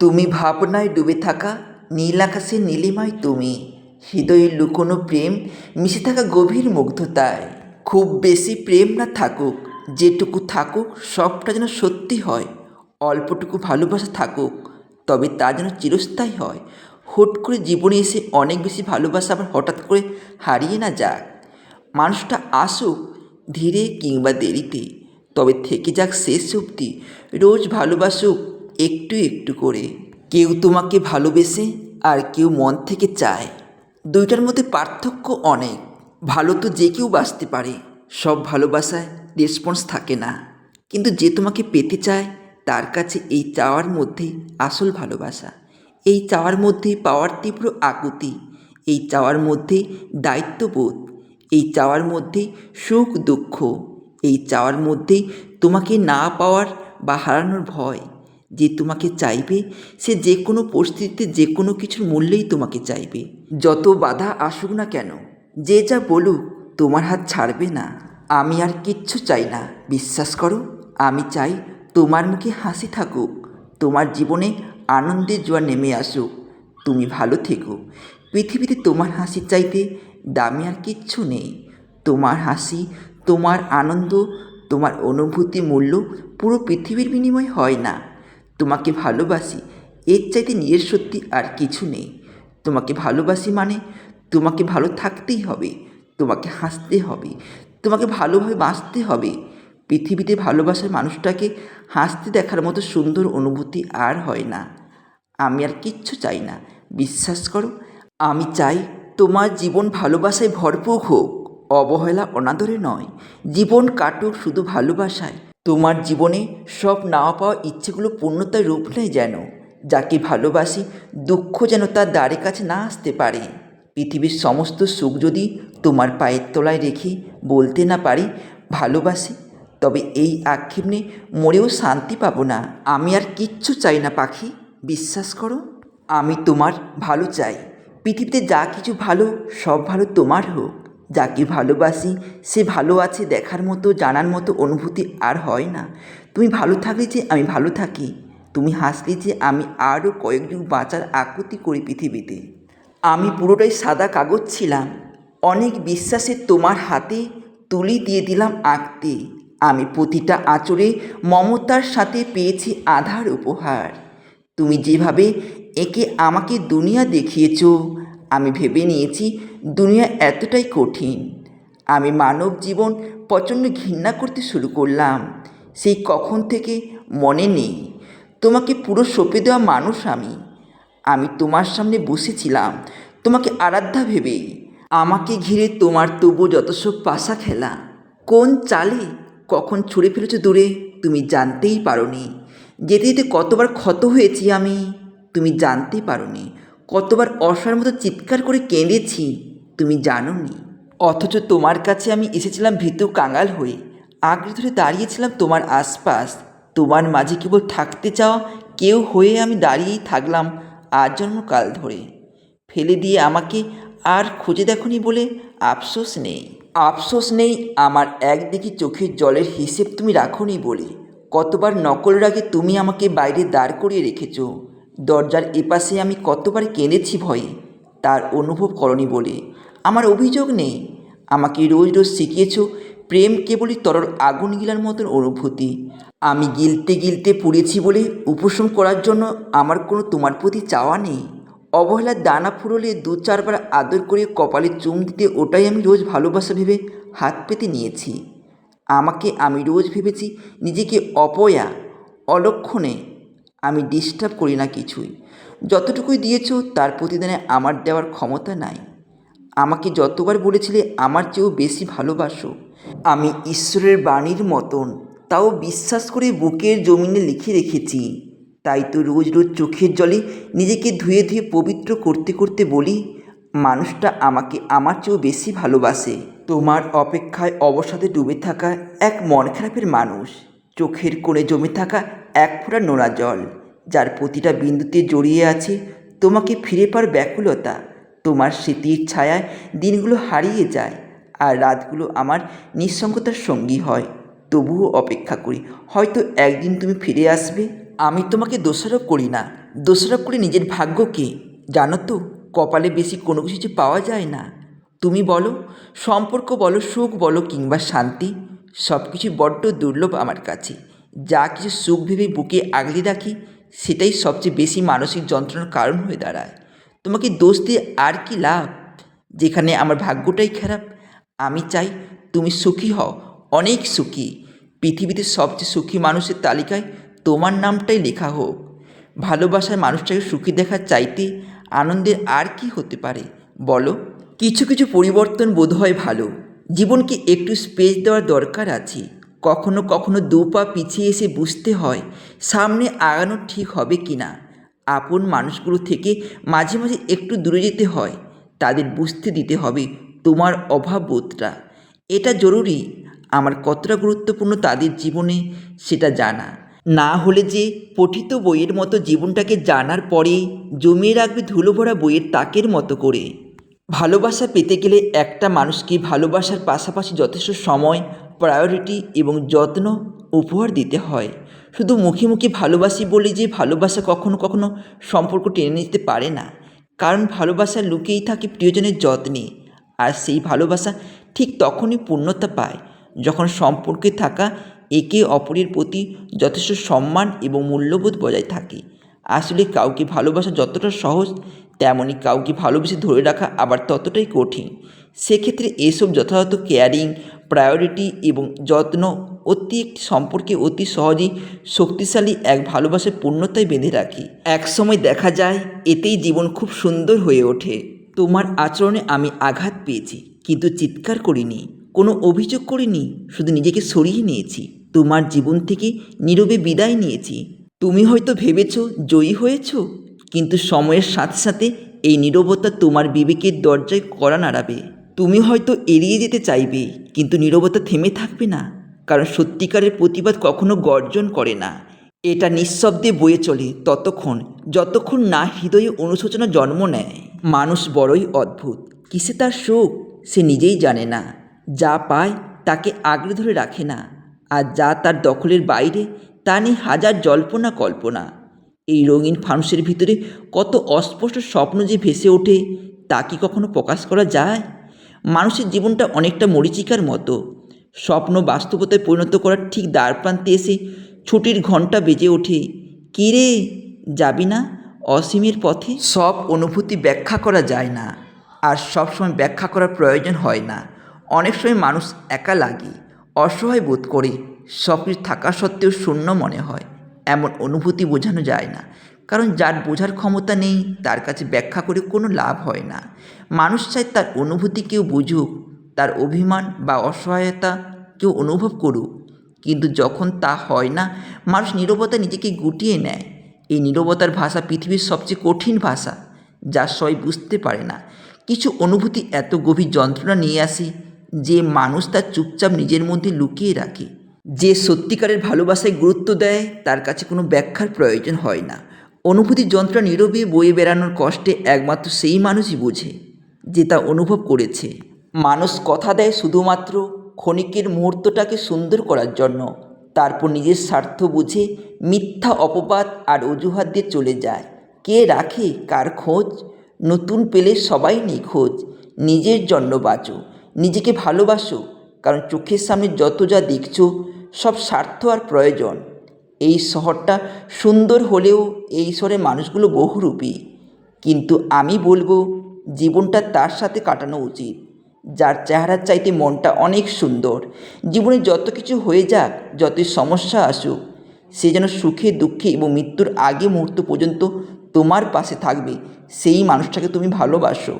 তুমি ভাবনায় ডুবে থাকা নীল আকাশে নীলিমায় তুমি। হৃদয়ে লুকোনো প্রেম মিশে থাকা গভীর মুগ্ধতায়। খুব বেশি প্রেম না থাকুক, যেটুকু থাকুক সবটা যেন সত্যি হয়। অল্পটুকু ভালোবাসা থাকুক, তবে তা যেন চিরস্থায়ী হয়। হুট করে জীবনে এসে অনেক বেশি ভালোবাসা আবার হঠাৎ করে হারিয়ে না যাক। মানুষটা আসুক ধীরে কিংবা দেরিতে, তবে থেকে যাক শেষ অবধি। রোজ ভালোবাসুক একটু একটু করে। কেউ তোমাকে ভালোবেসে আর কেউ মন থেকে চায়। দুইটার মধ্যে পার্থক্য অনেক। ভালো তো যে কেউ বাসতে পারে। সব ভালোবাসায় রেসপন্স থাকে না। কিন্তু যে তোমাকে পেতে চায়, তার কাছে এই চাওয়ার মধ্যে আসল ভালোবাসা। এই চাওয়ার মধ্যে পাওয়ার তীব্র আকুতি। এই চাওয়ার মধ্যে দায়িত্ববোধ। এই চাওয়ার মধ্যে সুখ দুঃখ এই চাওয়ার মধ্যে তোমাকে না পাওয়ার বা হারানোর ভয়। যে তোমাকে চাইবে, সে যে কোনো পরিস্থিতিতে যে কোনো কিছুর মূল্যেই তোমাকে চাইবে। যত বাধা আসুক না কেন, যে যা বলুক তোমার হাত ছাড়বে না। আমি আর কিচ্ছু চাই না, বিশ্বাস করো, আমি চাই তোমার মুখে হাসি থাকুক, তোমার জীবনে আনন্দের জোয়ার নেমে আসুক। তুমি ভালো থেকো। পৃথিবীতে তোমার হাসি চাইতে দামি আর কিচ্ছু নেই। তোমার হাসি, তোমার আনন্দ, তোমার অনুভূতি মূল্য পুরো পৃথিবীর বিনিময় হয় না। তোমাকে ভালোবাসি, এর চাইতে নিজের সত্যি আর কিছু নেই। তোমাকে ভালোবাসি মানে তোমাকে ভালো থাকতেই হবে, তোমাকে হাসতে হবে, তোমাকে ভালোভাবে বাঁচতে হবে। পৃথিবীতে ভালোবাসার মানুষটাকে হাসতে দেখার মতো সুন্দর অনুভূতি আর হয় না। আমি আর কিচ্ছু চাই না, বিশ্বাস করো, আমি চাই তোমার জীবন ভালোবাসায় ভরপুর হোক, অবহেলা অনাদরে নয়। জীবন কাটুক শুধু ভালোবাসায় তোমার জীবনে সব না পাওয়া ইচ্ছেগুলো পূর্ণতায় রূপ নেয় যেন, যাকে ভালোবাসি, দুঃখ যেন তার দ্বারে কাছে না আসতে পারে। পৃথিবীর সমস্ত সুখ যদি তোমার পায়ের তলায় রেখে বলতে না পারি, ভালোবাসি, তবে এই আক্ষেপ নিয়ে মরেও শান্তি পাবো না। আমি আর কিচ্ছু চাই না, পাখি, বিশ্বাস করো, আমি তোমার ভালো চাই। পৃথিবীতে যা কিছু ভালো, সব ভালো তোমার হোক। যাকে ভালোবাসি, সে ভালো আছে দেখার মতো, জানার মতো অনুভূতি আর হয় না। তুমি ভালো থাকলে যে আমি ভালো থাকি, তুমি হাসলে যে আমি আরও কয়েক যুগ বাঁচার আকুতি করি পৃথিবীতে। আমি পুরোটাই সাদা কাগজ ছিলাম, অনেক বিশ্বাসে তোমার হাতে তুলি দিয়ে দিলাম আঁকতে। আমি প্রতিটা আঁচড়ে মমতার সাথে পেয়েছি আধার উপহার। তুমি যেভাবে একে আমাকে দুনিয়া দেখিয়েছ আমি ভেবে নিয়েছি দুনিয়া এতটাই কঠিন। আমি মানব জীবন প্রচণ্ড ঘৃণা করতে শুরু করলাম। সেই কখন থেকে মনে নেই, তোমাকে পুরো সঁপে দেওয়া মানুষ আমি। আমি তোমার সামনে বসেছিলাম, তোমাকে আরাধ্যা ভেবেই আমাকে ঘিরে তোমার তবু যত সব পাশা খেলা। কোন চালে কখন ছুঁড়ে ফেলেছ দূরে, তুমি জানতেই পারোনি। যেতে যেতে কতবার ক্ষত হয়েছি আমি, তুমি জানতে পারোনি। কতবার অসার মতো চিৎকার করে কেঁদেছি, তুমি জানো নি অথচ তোমার কাছে আমি এসেছিলাম ভীতু কাঙাল হয়ে। আঁকড়ে ধরে দাঁড়িয়েছিলাম তোমার আশপাশ। তোমার মাঝে কেবল থাকতে চাওয়া কেউ হয়ে আমি দাঁড়িয়েই থাকলাম আজ জন্ম কাল ধরে। ফেলে দিয়ে আমাকে আর খুঁজে দেখনি বলে আফসোস নেই। আফসোস নেই, আমার একদিকে চোখের জলের হিসেব তুমি রাখোনি বলে। কতবার নকল রাগে তুমি আমাকে বাইরে দাঁড় করিয়ে রেখেছ। দরজার এপাশে আমি কতবার কেঁদেছি ভয়ে। তার অনুভব করনি বলে। আমার অভিযোগ নেই। আমাকে রোজ রোজ শিখিয়েছ, প্রেম কেবলই তরল আগুন গিলার মতন অনুভূতি। আমি গিলতে গিলতে পুড়েছি বলে উপশম করার জন্য আমার কোনো তোমার প্রতি চাওয়া নেই। অবহেলার দানা ফুরলে দু চারবার আদর করে কপালে চুম দিতে ওটাই আমি রোজ ভালোবাসা ভেবে হাত পেতে নিয়েছি। আমাকে আমি রোজ ভেবেছি নিজেকে অপয়া, অলক্ষণে আমি ডিস্টার্ব করি না কিছুই। যতটুকুই দিয়েছ, তার প্রতিদানে আমার দেওয়ার ক্ষমতা নাই। আমাকে যতবার বলেছিলে, আমার চেয়েও বেশি ভালোবাসো। আমি ঈশ্বরের বাণীর মতন, তাও বিশ্বাস করে বুকের জমিনে লিখে রেখেছি। তাই তো রোজ রোজ চোখের জলে নিজেকে ধুয়ে ধুয়ে পবিত্র করতে করতে বলি, মানুষটা আমাকে আমার চেয়েও বেশি ভালোবাসে। তোমার অপেক্ষায় অবসাদে ডুবে থাকা এক মন খারাপের মানুষ। চোখের কোণে জমে থাকা এক ফোঁটা নোনা জল, যার প্রতিটা বিন্দুতে জড়িয়ে আছে তোমাকে ফিরে পাওয়ার ব্যাকুলতা। তোমার স্মৃতির ছায়ায় দিনগুলো হারিয়ে যায় আর রাতগুলো আমার নিঃসঙ্গতার সঙ্গী হয়। তবুও অপেক্ষা করি, হয়তো একদিন তুমি ফিরে আসবে। আমি তোমাকে দোষারোপ করি না। দোষারোপ করি নিজের ভাগ্যকে। জানো তো, কপালে বেশি কোনো কিছু পাওয়া যায় না। তুমি বলো, সম্পর্ক বলো, সুখ বলো কিংবা শান্তি সব কিছু বড্ড দুর্লভ আমার কাছে। যা কিছু সুখ ভেবে বুকে আগলে রাখি, সেটাই সবচেয়ে বেশি মানসিক যন্ত্রণার কারণ হয়ে দাঁড়ায়। তোমাকে দোষ দিয়ে আর কি লাভ? যেখানে আমার ভাগ্যটাই খারাপ, আমি চাই তুমি সুখী হও, অনেক সুখী। পৃথিবীতে সবচেয়ে সুখী মানুষের তালিকায় তোমার নামটাই লেখা হোক। ভালোবাসার মানুষটাকে সুখী দেখার চাইতে আনন্দের আর কি হতে পারে? বলো। কিছু কিছু পরিবর্তন বোধ হয় ভালো। জীবনকে একটু স্পেস দেওয়ার দরকার আছে। কখনো কখনো দু পা পিছিয়ে এসে বুঝতে হয়, সামনে আগানো ঠিক হবে কি না আপন মানুষগুলো থেকে মাঝে মাঝে একটু দূরে যেতে হয়, তাদের বুঝতে দিতে হবে তোমার অভাব বোধটা এটা জরুরি, আমার কতটা গুরুত্বপূর্ণ তাদের জীবনে সেটা জানা। না হলে যে পঠিত বইয়ের মতো জীবনটাকে জানার পরে জমিয়ে রাখবে ধুলো ভরা বইয়ের তাকের মতো করে। ভালোবাসা পেতে গেলে একটা মানুষকে ভালোবাসার পাশাপাশি যথেষ্ট সময় প্রায়োরিটি এবং যত্ন উপহার দিতে হয়। শুধু মুখে মুখে ভালোবাসি বলে যে ভালোবাসা কখনো কখনো সম্পর্ক টেনে নিতে পারে না। কারণ ভালোবাসা লুকেই থাকে প্রিয়জনের যত্নে। আর সেই ভালোবাসা ঠিক তখনই পূর্ণতা পায়, যখন সম্পর্কে থাকা একে অপরের প্রতি যথেষ্ট সম্মান এবং মূল্যবোধ বজায় থাকে। আসলে কাউকে ভালোবাসা যতটা সহজ তেমনই কাউকে ভালোবেসে ধরে রাখা আবার ততটাই কঠিন। সেক্ষেত্রে এসব যথাযথ কেয়ারিং প্রায়োরিটি এবং যত্ন অতি একটি সম্পর্কে অতি সহজেই শক্তিশালী এক ভালোবাসার পূর্ণতায় বেঁধে রাখি। এক সময় দেখা যায়, এতেই জীবন খুব সুন্দর হয়ে ওঠে। তোমার আচরণে আমি আঘাত পেয়েছি, কিন্তু চিৎকার করিনি, কোনো অভিযোগ করিনি, শুধু নিজেকে সরিয়ে নিয়েছি। তোমার জীবন থেকে নীরবে বিদায় নিয়েছি। তুমি হয়তো ভেবেছ জয়ী হয়েছ, কিন্তু সময়ের সাথে সাথে এই নীরবতা তোমার বিবেকের দরজায় কড়া নাড়াবে। তুমি হয়তো এড়িয়ে যেতে চাইবে, কিন্তু নীরবতা থেমে থাকবে না, কারণ সত্যিকারের প্রতিবাদ কখনো গর্জন করে না। এটা নিঃশব্দে বয়ে চলে ততক্ষণ, যতক্ষণ না হৃদয়ে অনুশোচনা জন্ম নেয়। মানুষ বড়ই অদ্ভুত, কিসে তার সুখ সে নিজেই জানে না। যা পায় তাকে আগলে ধরে রাখে না, আর যা তার দখলের বাইরে নিয়ে হাজার জল্পনা কল্পনা। এই রঙিন ফানুসের ভিতরে কত অস্পষ্ট স্বপ্ন যে ভেসে ওঠে, তা কি কখনো প্রকাশ করা যায়? মানুষের জীবনটা অনেকটা মরিচিকার মতো। স্বপ্ন বাস্তবতায় পরিণত করার ঠিক দ্বারপ্রান্তে এসে ছুটির ঘণ্টা বেজে ওঠে। কী রে, যাবি না অসীমের পথে? সব অনুভূতি ব্যাখ্যা করা যায় না। আর সব সময় ব্যাখ্যা করার প্রয়োজন হয় না। অনেক সময় মানুষ একা লাগে, অসহায় বোধ করে। সব কিছু থাকা সত্ত্বেও শূন্য মনে হয়। এমন অনুভূতি বোঝানো যায় না। কারণ যার বোঝার ক্ষমতা নেই, তার কাছে ব্যাখ্যা করে কোনো লাভ হয় না। মানুষ চায় তার অনুভূতি কেউ বুঝুক, তার অভিমান বা অসহায়তা কেউ অনুভব করুক। কিন্তু যখন তা হয় না, মানুষ নীরবতা নিজেকে গুটিয়ে নেয়। এই নীরবতার ভাষা পৃথিবীর সবচেয়ে কঠিন ভাষা, যা সবাই বুঝতে পারে না। কিছু অনুভূতি এত গভীর যন্ত্রণা নিয়ে আসে যে মানুষ তার চুপচাপ নিজের মধ্যে লুকিয়ে রাখে। যে সত্যিকারের ভালোবাসায় গুরুত্ব দেয়, তার কাছে কোনো ব্যাখ্যার প্রয়োজন হয় না। অনুভূতির যন্ত্রণা নীরবে বয়ে বেড়ানোর কষ্টে একমাত্র সেই মানুষই বোঝে, যে তা অনুভব করেছে। মানুষ কথা দেয় শুধুমাত্র ক্ষণিকের মুহূর্তটাকে সুন্দর করার জন্য, তারপর নিজের স্বার্থ বুঝে মিথ্যা অপবাদ আর অজুহাত দিয়ে চলে যায়। কে রাখে? কার খোঁজ? নতুন পেলে সবাই নিখোঁজ নিজের জন্য বাঁচো, নিজেকে ভালোবাসো, কারণ চোখের সামনে যত যা দেখছ সব স্বার্থ আর প্রয়োজন। এই শহরটা সুন্দর হলেও এই শহরে মানুষগুলো বহুরূপী। কিন্তু আমি বলব, জীবনটা তার সাথে কাটানো উচিত। যার চেহারার চাইতে মনটা অনেক সুন্দর। জীবনে যত কিছু হয়ে যাক, যতই সমস্যা আসুক, সে যেন সুখে, দুঃখে এবং মৃত্যুর আগে মুহূর্ত পর্যন্ত তোমার পাশে থাকবে, সেই মানুষটাকে তুমি ভালোবাসো।